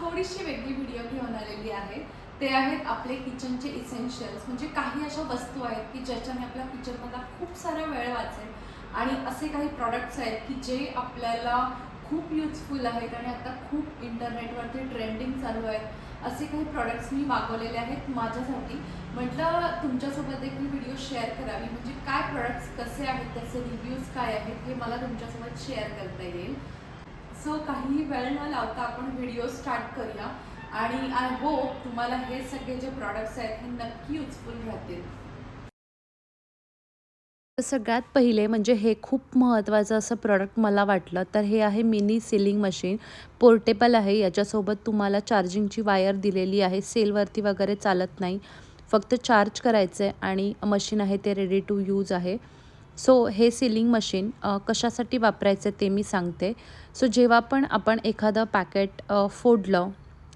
थोडीशी वेगळी व्हिडिओ घेऊन आलेली आहे. ते आहेत आपले किचनचे इसेन्शियल्स म्हणजे काही अशा वस्तू आहेत की ज्याच्याने आपल्या किचनमधला खूप सारा वेळ वाचेल. आणि असे काही प्रॉडक्ट्स आहेत की जे आपल्याला खूप युजफुल आहेत आणि आता खूप इंटरनेटवरती ट्रेंडिंग चालू आहेत. असे काही प्रॉडक्ट्स मी मागवलेले आहेत माझ्यासाठी. म्हटलं तुमच्यासोबत देखील व्हिडिओ शेअर करावी. म्हणजे काय प्रॉडक्ट्स कसे आहेत त्याचे रिव्ह्यूज काय आहेत हे मला तुमच्यासोबत शेअर करता येईल. सो काही वेळ न लावता आपण व्हिडिओ स्टार्ट करूया. आणि आय होप तुम्हाला हे सगळे जे प्रॉडक्ट्स आहेत हे नक्की युजफुल राहतील. सगळ्यात पहिले म्हणजे हे खूप महत्त्वाचं असं प्रॉडक्ट मला वाटलं तर हे आहे मिनी सिलिंग मशीन पोर्टेबल आहे याच्यासोबत तुम्हाला चार्जिंगची वायर दिलेली आहे सेलवरती वगैरे चालत नाही. फक्त चार्ज करायचं आहे आणि मशीन आहे ते रेडी टू यूज आहे. सो हे सिलिंग मशीन कशासाठी वापरायचं ते मी सांगते. सो जेव्हा पण आपण एखादं पॅकेट फोडलं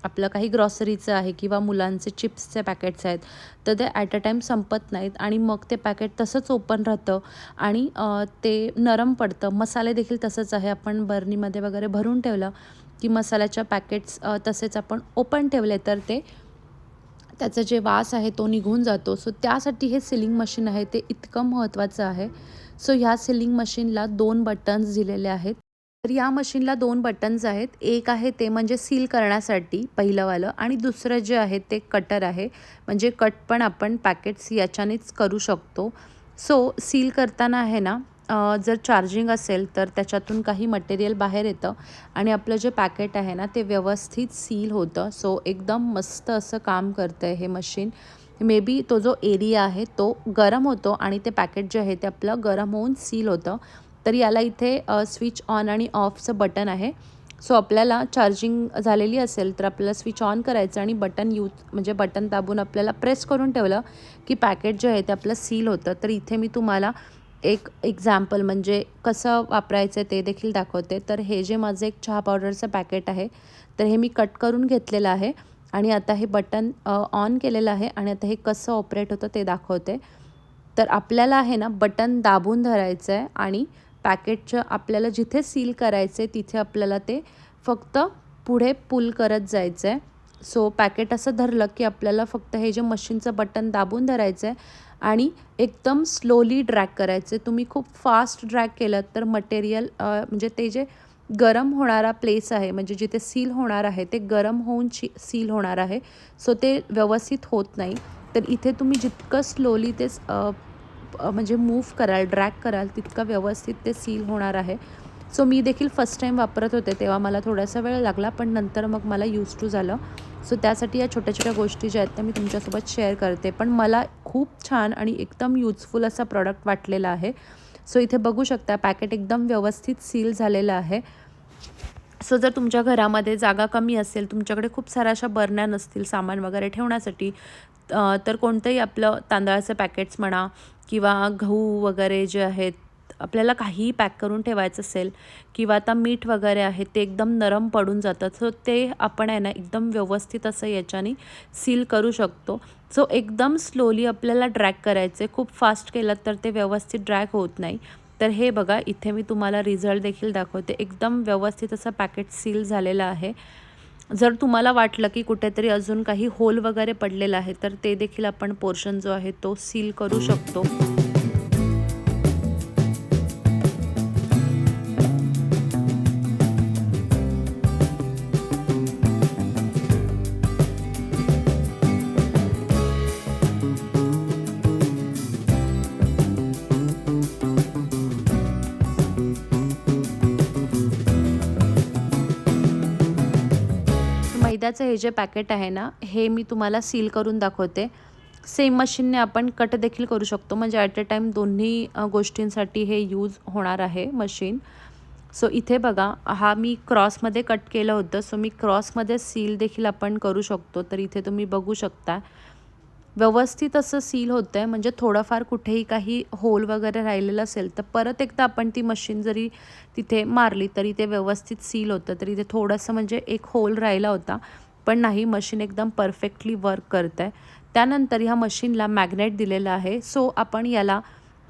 आपलं काही ग्रॉसरीचं आहे किंवा मुलांचे चिप्सचे पॅकेट्स आहेत तर ते ॲट अ टाईम संपत नाहीत आणि मग ते पॅकेट तसंच ओपन राहतं आणि ते नरम पडतं. मसाले देखील तसंच आहे. आपण बर्नीमध्ये वगैरे भरून ठेवलं की मसाल्याच्या पॅकेट्स तसेच आपण ओपन ठेवले तर ते त्याचा जे वास आहे तो निघून जातो. सो त्यासाठी हे सिलिंग मशीन आहे. ते इतकं महत्त्वाचं आहे. सो ह्या सिलिंग मशीनला दोन बटन्स दिलेले आहेत. तर या मशीनला दोन बटन्स आहेत. एक आहे ते म्हणजे सील करण्यासाठी पहिलंवालं आणि दुसरं जे आहे ते कटर आहे. म्हणजे कट पण आपण पॅकेट्स याच्यानेच करू शकतो. सो सील करताना आहे ना जर चार्जिंग असेल तर त्याच्यातून काही मटेरियल बाहेर येतं आणि आपलं जे पॅकेट आहे ना ते व्यवस्थित सील होतं. सो एकदम मस्त असं काम करतं आहे हे मशीन मे बी तो जो एरिया आहे तो गरम होतो आणि ते पॅकेट जे आहे ते आपलं गरम होऊन सील होतं. तर याला इथे स्विच ऑन आणि ऑफचं बटन आहे. सो आपल्याला चार्जिंग झालेली असेल तर आपल्याला स्विच ऑन करायचं आणि बटन यूज म्हणजे बटन दाबून आपल्याला प्रेस करून ठेवलं की पॅकेट जे आहे ते आपलं सील होतं. तर इथे मी तुम्हाला एक एक्झाम्पल म्हणजे कसं वापरायचं ते देखील दाखवते. तर हे जे माझं एक चहा पावडरचं पॅकेट आहे तर हे मी कट करून घेतलेलं आहे आणि आता हे बटन ऑन केलेलं आहे आणि आता हे कसं ऑपरेट होतं ते दाखवते. तर आपल्याला आहे ना बटन दाबून धरायचं आहे आणि पॅकेटचं आपल्याला जिथे सील करायचं आहे तिथे आपल्याला ते फक्त पुढे पुल करत जायचं आहे सो पॅकेट असं धरलं की आपल्याला फक्त हे जे मशीनचं बटन दाबून धरायचं आहे आणि एकदम स्लोली ड्रॅग करायचे. तुम्ही खूप फास्ट ड्रॅग केलं तर मटेरियल म्हणजे ते जे गरम होणारा प्लेस आहे म्हणजे जिथे सील होणार आहे ते गरम होऊन शी सील होणार आहे. सो ते व्यवस्थित होत नाही. तर इथे तुम्ही जितकं स्लोली ते म्हणजे मूव्ह कराल ड्रॅग कराल तितकं व्यवस्थित ते सील होणार आहे. सो मी देखील फर्स्ट टाईम वापरत होते तेव्हा मला थोडासा वेळ लागला पण नंतर मग मला यूज टू झालं. सो त्यासाठी या छोट्या छोट्या गोष्टी ज्या आहेत त्या मी तुमच्यासोबत शेअर करते. पण मला खूप छान आणि एकदम युजफुल असा प्रॉडक्ट वाटलेला आहे. सो इथे बघू शकता पॅकेट एकदम व्यवस्थित सील झालेलं आहे. सो जर तुमच्या घरामध्ये जागा कमी असेल तुमच्याकडे खूप साऱ्या अशा बरण्या नसतील सामान वगैरे ठेवण्यासाठी तर कोणतंही आपलं तांदळाचं पॅकेट्स म्हणा किंवा गहू वगैरे जे आहेत आपल्याला काहीही पॅक करून ठेवायचं असेल किंवा आता मीठ वगैरे आहे ते एकदम नरम पडून जातं. सो ते आपण आहे ना एकदम व्यवस्थित असं याच्याने सील करू शकतो. सो एकदम स्लोली आपल्याला ड्रॅग करायचे खूप फास्ट केलं तर ते व्यवस्थित ड्रॅग होत नाही. तर हे बघा इथे मी तुम्हाला रिझल्ट देखील दाखवते. एकदम व्यवस्थित असं पॅकेट सील झालेलं आहे. जर तुम्हाला वाटलं की कुठेतरी अजून काही होल वगैरे पडलेला आहे तर ते देखील आपण पोर्शन जो आहे तो सील करू शकतो. मैद्याचं हे जे पॅकेट आहे ना हे मी तुम्हाला सील करून दाखवते. सेम मशीनने आपण कट देखील करू शकतो. म्हणजे ॲट अ टाईम दोन्ही गोष्टींसाठी हे यूज होणार आहे मशीन सो इथे बघा हा मी क्रॉसमध्ये कट केलं होतं. सो मी क्रॉसमध्ये सील देखील आपण करू शकतो. तर इथे तुम्ही बघू शकता. व्यवस्थित असं सील होतं आहे म्हणजे थोडंफार कुठेही काही होल वगैरे राहिलेलं असेल तर परत एकदा आपण ती मशीन जरी तिथे मारली तरी ते व्यवस्थित सील होतं. तरी ते थोडंसं म्हणजे एक होल राहिला होता. पण नाही मशीन एकदम परफेक्टली वर्क करत आहे त्यानंतर ह्या मशीनला मॅग्नेट दिलेलं आहे. सो आपण याला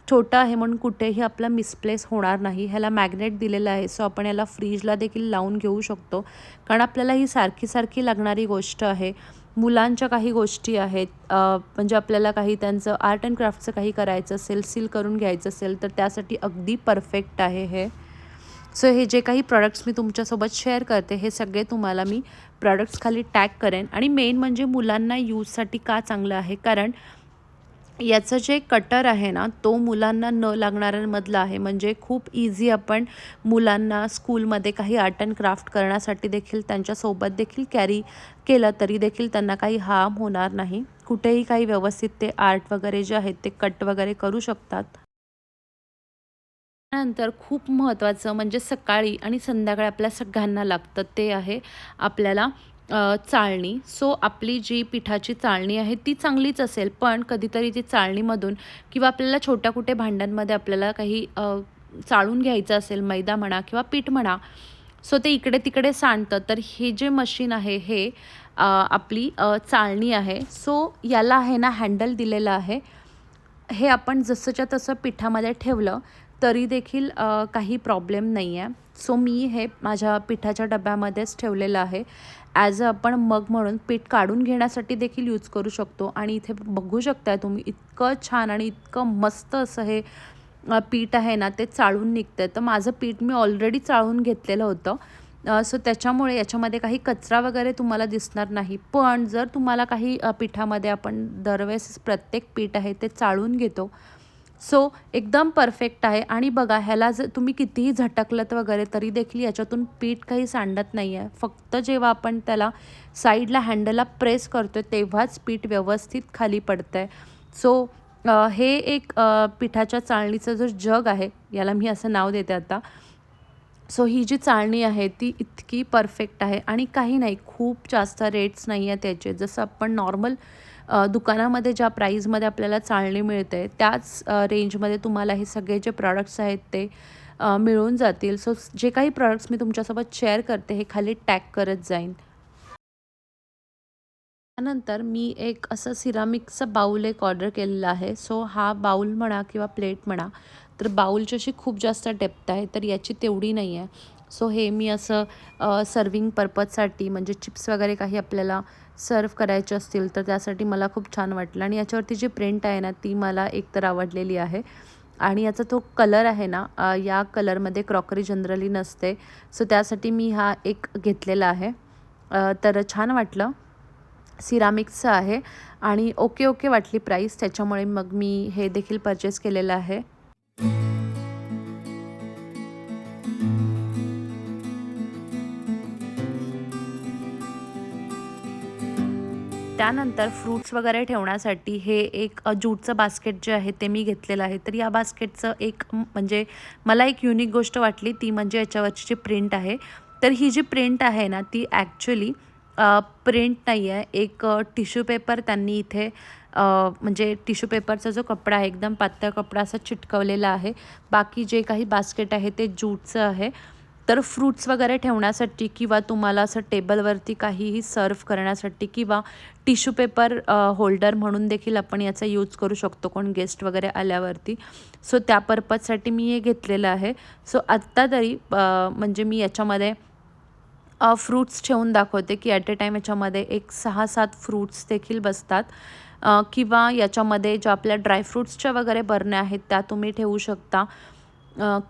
छोटं आहे म्हणून कुठेही आपला मिसप्लेस होणार नाही. ह्याला मॅग्नेट दिलेलं आहे. सो आपण याला फ्रीजला देखील लावून घेऊ शकतो. कारण आपल्याला ही सारखी सारखी लागणारी गोष्ट आहे. मुलांच्या काही गोष्टी आहेत म्हणजे आपल्याला काही त्यांचं आर्ट अँड क्राफ्टचं काही करायचं असेल सील करून घ्यायचं असेल तर त्यासाठी अगदी परफेक्ट आहे हे. सो हे जे काही प्रॉडक्ट्स मी तुमच्यासोबत शेअर करते हे सगळे तुम्हाला मी प्रॉडक्ट्स खाली टॅग करेन. आणि मेन म्हणजे मुलांना यूजसाठी का चांगलं आहे? कारण याचं जे कटर आहे ना तो मुलांना न लागणाऱ्यांमधला आहे. म्हणजे खूप इझी आपण मुलांना स्कूलमध्ये काही आर्ट अँड क्राफ्ट करण्यासाठी देखील त्यांच्यासोबत देखील कॅरी केलं तरी देखील त्यांना काही हार्म होणार नाही. कुठेही काही व्यवस्थित ते आर्ट वगैरे जे आहेत ते कट वगैरे करू शकतात. त्यानंतर खूप महत्त्वाचं म्हणजे सकाळी आणि संध्याकाळी आपल्या सगळ्यांना लागतं ते आहे आपल्याला चाळणी. सो आपली जी पिठाची चाळणी आहे ती चांगलीच असेल पण कधीतरी ती चाळणीमधून किंवा आपल्याला छोट्या कुठे भांड्यांमध्ये आपल्याला काही चाळून घ्यायचं असेल मैदा म्हणा किंवा पीठ म्हणा सो ते इकडे तिकडे सांडतं. तर हे जे मशीन आहे हे आपली चाळणी आहे. सो याला आहे ना हँडल दिलेलं आहे. हे आपण जसंच्या तसं पिठामध्ये ठेवलं तरी देखील काही प्रॉब्लेम नाही आहे सो मी हे माझ्या पिठाच्या डब्यामध्येच ठेवलेलं आहे. ॲज अ आपण मग म्हणून पीठ काढून घेण्यासाठी देखील यूज करू शकतो. आणि इथे बघू शकताय तुम्ही इतकं छान आणि इतकं मस्त असं हे पीठ आहे ना ते चाळून निघतं तर माझं पीठ मी ऑलरेडी चाळून घेतलेलं होतं. सो त्याच्यामुळे याच्यामध्ये काही कचरा वगैरे तुम्हाला दिसणार नाही. पण जर तुम्हाला काही पिठामध्ये आपण दरवेळेस प्रत्येक पीठ आहे ते चाळून घेतो सो एकदम परफेक्ट आहे. आणि बघा ह्याला जर तुम्ही कितीही झटकलत वगैरे तरी देखील याच्यातून पीठ काही सांडत नाही आहे फक्त जेव्हा आपण त्याला साईडला हँडलला प्रेस करतो तेव्हाच पीठ व्यवस्थित खाली पडतं आहे सो हे एक पिठाच्या चाळणीचं जो जग आहे याला मी असं नाव देते आता. सो ही जी चाळणी आहे ती इतकी परफेक्ट आहे. आणि काही नाही खूप जास्त रेट्स नाही आहे त्याचे. जसं आपण नॉर्मल दुकानामध्ये ज्या प्राईजमध्ये आपल्याला चालणी मिळते त्याच रेंजमध्ये तुम्हाला हे सगळे जे प्रॉडक्ट्स आहेत ते मिळून जातील. सो जे काही प्रॉडक्ट्स मी तुमच्यासोबत शेअर करते हे खाली टॅग करत जाईन. त्यानंतर मी एक असं सिरामिकचं बाऊल एक ऑर्डर केलेलं आहे. सो हा बाऊल म्हणा किंवा प्लेट म्हणा तर बाऊलची अशी खूप जास्त डेप्थ आहे तर याची तेवढी नाही आहे सो हे मी असं सर्विंग पर्पजसाठी म्हणजे चिप्स वगैरे काही आपल्याला सर्व करायचे असतील तर त्यासाठी मला खूप छान वाटलं. आणि याच्यावरती जी प्रिंट आहे ना ती मला एकतर आवडलेली आहे. आणि याचा तो कलर आहे ना या कलरमध्ये क्रॉकरी जनरली नसते. सो त्यासाठी मी हा एक घेतलेला आहे. तर छान वाटलं. सिरामिक्सचं आहे. आणि ओके ओके वाटली प्राईस. त्याच्यामुळे मग मी हे देखील परचेस केलेलं आहे. त्यानंतर फ्रूट्स वगैरे ठेवण्यासाठी हे एक ज्यूटचं बास्केट जे आहे ते मी घेतलेलं आहे. तर या बास्केटचं एक म्हणजे मला एक युनिक गोष्ट वाटली ती म्हणजे याच्यावरची जी प्रिंट आहे. तर ही जी प्रिंट आहे ना ती ॲक्च्युली प्रिंट नाही आहे. एक टिश्यू पेपर त्यांनी इथे म्हणजे टिश्यू पेपरचा जो कपडा आहे एकदम पातळ कपडा असा चिटकवलेला आहे. बाकी जे काही बास्केट आहे ते ज्यूटचं आहे. तर फ्रूट्स वगैरे ठेवण्यासाठी किंवा तुम्हाला असं टेबलवरती काहीही सर्व करण्यासाठी किंवा टिश्यू पेपर होल्डर म्हणून देखील आपण याचा यूज करू शकतो कोण गेस्ट वगैरे आल्यावरती. सो त्या पर्पजसाठी मी हे घेतलेलं आहे. सो आत्ता तरी म्हणजे मी याच्यामध्ये फ्रूट्स ठेवून दाखवते की ॲट अ टाईम याच्यामध्ये एक सहा सात फ्रूट्स देखील बसतात. किंवा याच्यामध्ये ज्या आपल्या ड्रायफ्रूट्सच्या वगैरे बरण्या आहेत त्या तुम्ही ठेवू शकता.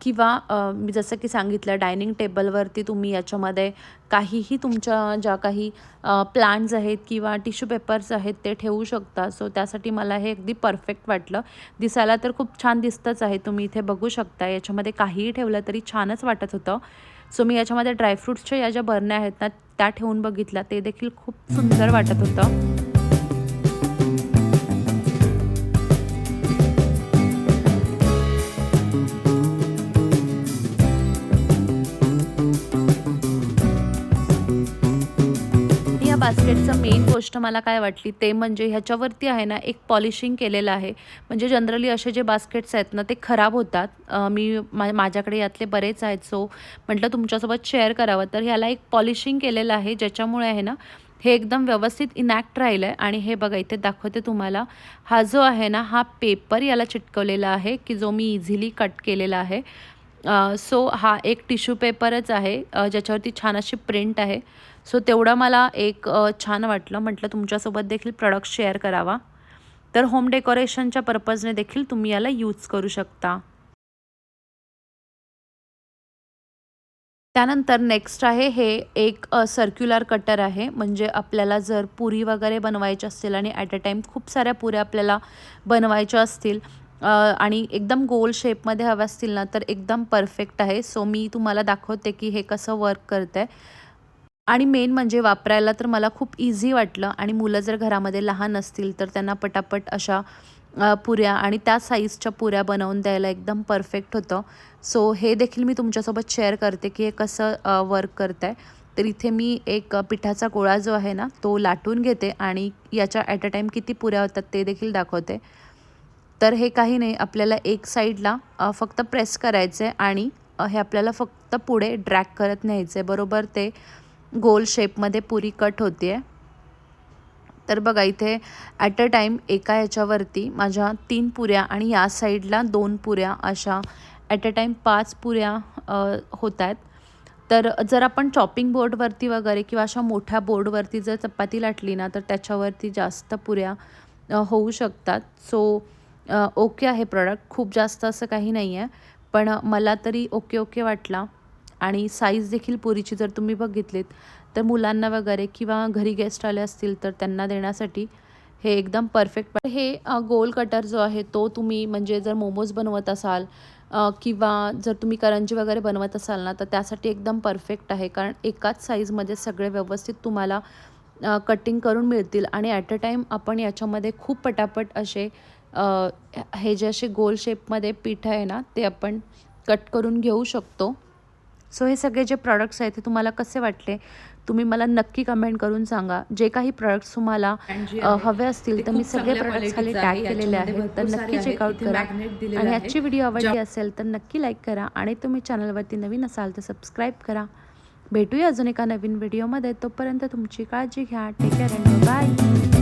किंवा मी जसं की सांगितलं डायनिंग टेबलवरती तुम्ही याच्यामध्ये काहीही तुमच्या ज्या काही प्लांट्स आहेत किंवा टिश्यू पेपर्स आहेत ते ठेवू शकता. सो त्यासाठी मला हे अगदी परफेक्ट वाटलं. दिसायला तर खूप छान दिसतंच आहे. तुम्ही इथे बघू शकता. याच्यामध्ये काहीही ठेवलं तरी छानच वाटत होतं. सो मी याच्यामध्ये ड्रायफ्रूट्सच्या या ज्या बरण्या आहेत ना त्या ठेवून बघितल्या. ते देखील खूप सुंदर वाटत होतं. गोष्ट मला काय वाटली ते म्हणजे ह्याच्यावरती आहे ना एक पॉलिशिंग केलेलं आहे. म्हणजे जनरली असे जे बास्केट्स आहेत ना ते खराब होतात. मी मा माझ्याकडे यातले बरेच आहेत सो म्हटलं तुमच्यासोबत शेअर करावं. तर ह्याला एक पॉलिशिंग केलेलं आहे ज्याच्यामुळे आहे ना हे एकदम व्यवस्थित इनॅक्ट राहिलं आहे आणि हे बघा इथे दाखवते तुम्हाला. हा जो आहे ना हा पेपर याला चिटकवलेला आहे की जो मी इझिली कट केलेला आहे. सो हा एक टिश्यू पेपरच आहे. ज्याच्यावरती छान अशी प्रिंट आहे. सो तेवढं मला एक छान वाटलं. म्हटलं तुमच्यासोबत देखील प्रॉडक्ट शेअर करावा. तर होम डेकोरेशनच्या पर्पजने देखील तुम्ही याला यूज करू शकता. त्यानंतर नेक्स्ट आहे हे एक सर्क्युलर कटर आहे. म्हणजे आपल्याला जर पुरी वगैरे बनवायच्या असतील आणि ॲट अ टाईम खूप साऱ्या पुऱ्या आपल्याला बनवायच्या असतील आणि एकदम गोल शेपमध्ये हव्या असतील ना तर एकदम परफेक्ट आहे. सो मी तुम्हाला दाखवते की हे कसं वर्क करतं आहे आणि मेन म्हणजे वापरायला तर मला खूप इझी वाटलं. आणि मुलं जर घरामध्ये लहान असतील तर त्यांना पटापट अशा पुऱ्या आणि त्या साईजच्या पुऱ्या बनवून द्यायला एकदम परफेक्ट होतं. सो हे देखील मी तुमच्यासोबत शेअर करते की हे कसं वर्क करतं आहे तर इथे मी एक पिठाचा गोळा जो आहे ना तो लाटून घेते आणि याच्या ॲट अ टाईम किती पुऱ्या होतात ते देखील दाखवते. तर हे काही नाही आपल्याला एक साईडला फक्त प्रेस करायचं आहे आणि हे आपल्याला फक्त पुढे ड्रॅग करत न्यायचं आहे बरोबर ते गोल शेपमध्ये पुरी कट होते आहे तर बघा इथे ॲट अ टाईम एका ह्याच्यावरती माझ्या तीन पुऱ्या आणि या साईडला दोन पुऱ्या अशा ॲट अ टाईम पाच पुऱ्या होत आहेत तर जर आपण चॉपिंग बोर्डवरती वगैरे किंवा अशा मोठ्या बोर्डवरती जर चपाती लाटली ना तर त्याच्यावरती जास्त पुऱ्या होऊ शकतात. सो ओके आहे प्रॉडक्ट खूप जास्त असं काही नाही आहे. पण मला तरी ओके ओके वाटला. आणि साईज देखील पुरीची जर तुम्ही बघितलीत तर मुलांना वगैरे किंवा घरी गेस्ट आले असतील तर त्यांना देण्यासाठी हे एकदम परफेक्ट हे गोल कटर जो आहे तो तुम्ही म्हणजे जर मोमोज बनवत असाल किंवा जर तुम्ही करंजी वगैरे बनवत असाल ना तर त्यासाठी एकदम परफेक्ट आहे. कारण एकाच साईजमध्ये सगळे व्यवस्थित तुम्हाला कटिंग करून मिळतील. आणि ॲट अ टाईम आपण याच्यामध्ये खूप पटापट असे हे जे असे गोल शेपमध्ये पीठ आहे ना ते आपण कट करून घेऊ शकतो. सो हे सगळे जे प्रॉडक्ट्स आहेत ते तुम्हाला कसे वाटले? तुम्ही मला नक्की कमेंट करून सांगा. जे काही प्रॉडक्ट्स तुम्हाला हवे असतील तर मी सगळे प्रॉडक्ट्स खाली टॅग केलेले आहेत. तर नक्की चेकआउट करा. आणि आजची व्हिडिओ आवडली असेल तर नक्की लाईक करा. आणि तुम्ही चॅनलवरती नवीन असाल तर सबस्क्राईब करा. भेटूया अजून एका नवीन व्हिडिओमध्ये तोपर्यंत तुमची काळजी घ्या. Take care and bye